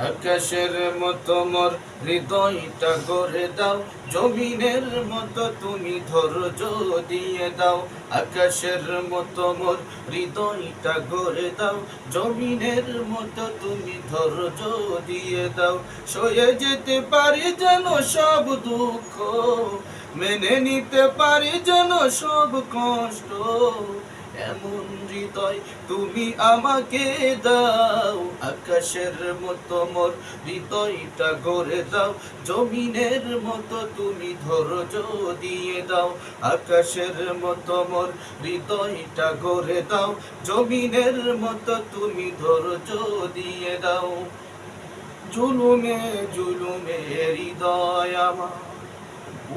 আকাশের মতো মোর হৃদয়টা গড়ে দাও, জমিনের মতো তুমি ধৈর্য দিয়ে দাও। আকাশের মতো মোর হৃদয়টা গড়ে দাও, জমিনের মতো তুমি ধৈর্য দিয়ে দাও। সয়ে যেতে পারি যেন সব দুঃখ, মেনে নিতে পারি যেন সব কষ্ট এমন হৃদয় তুমি আমাকে দাও। আকাশের মতো মোর হৃদয়টা গড়ে দাও। জমিনের মতো তুমি ধৈর্য দিয়ে দাও। আকাশের মতো মোর হৃদয়টা গড়ে দাও। জমিনের মতো তুমি ধৈর্য দিয়ে দাও। জুলুমে জুলুমে হৃদয় আমার।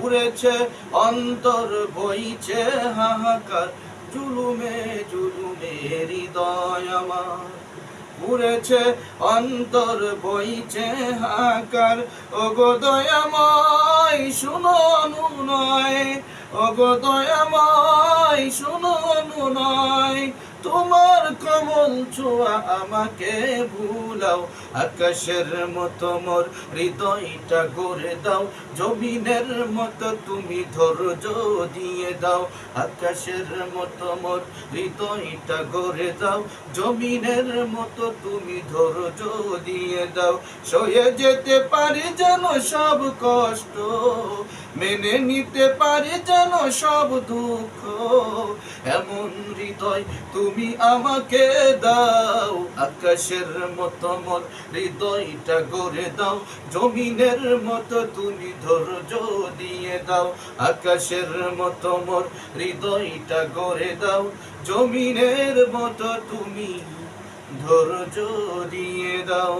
উড়েছে, অন্তর বইছে হাহাকার। জুলুমে জুলুমে হৃদয় উড়েছে অন্তর, বইছে হাহাকার ওগো দয়াময়, শুনো নয় ওগো দয়াময়, শুনো নয় তোমার কমল ছোঁয়া আমাকে ভুলাও। আকাশের মতো মোর হৃদয়টা গড়ে দাও, জমিনের মতো তুমি ধৈর্য দিয়ে দাও। আকাশের মতো মোর হৃদয়টা গড়ে দাও, জমিনের মতো তুমি ধৈর্য দিয়ে দাও। সয়ে যেতে পারি যেন সব কষ্ট, মেনে নিতে পারি যেন সব দুঃখ। এমন হৃদয় তুমি আমাকে দাও। আকাশের মতো মোর হৃদয়টা গড়ে দাও। জমিনের মতো তুমি ধৈর্য দিয়ে দাও। আকাশের মতো মোর হৃদয়টা গড়ে দাও। জমিনের মতো তুমি ধৈর্য দিয়ে দাও।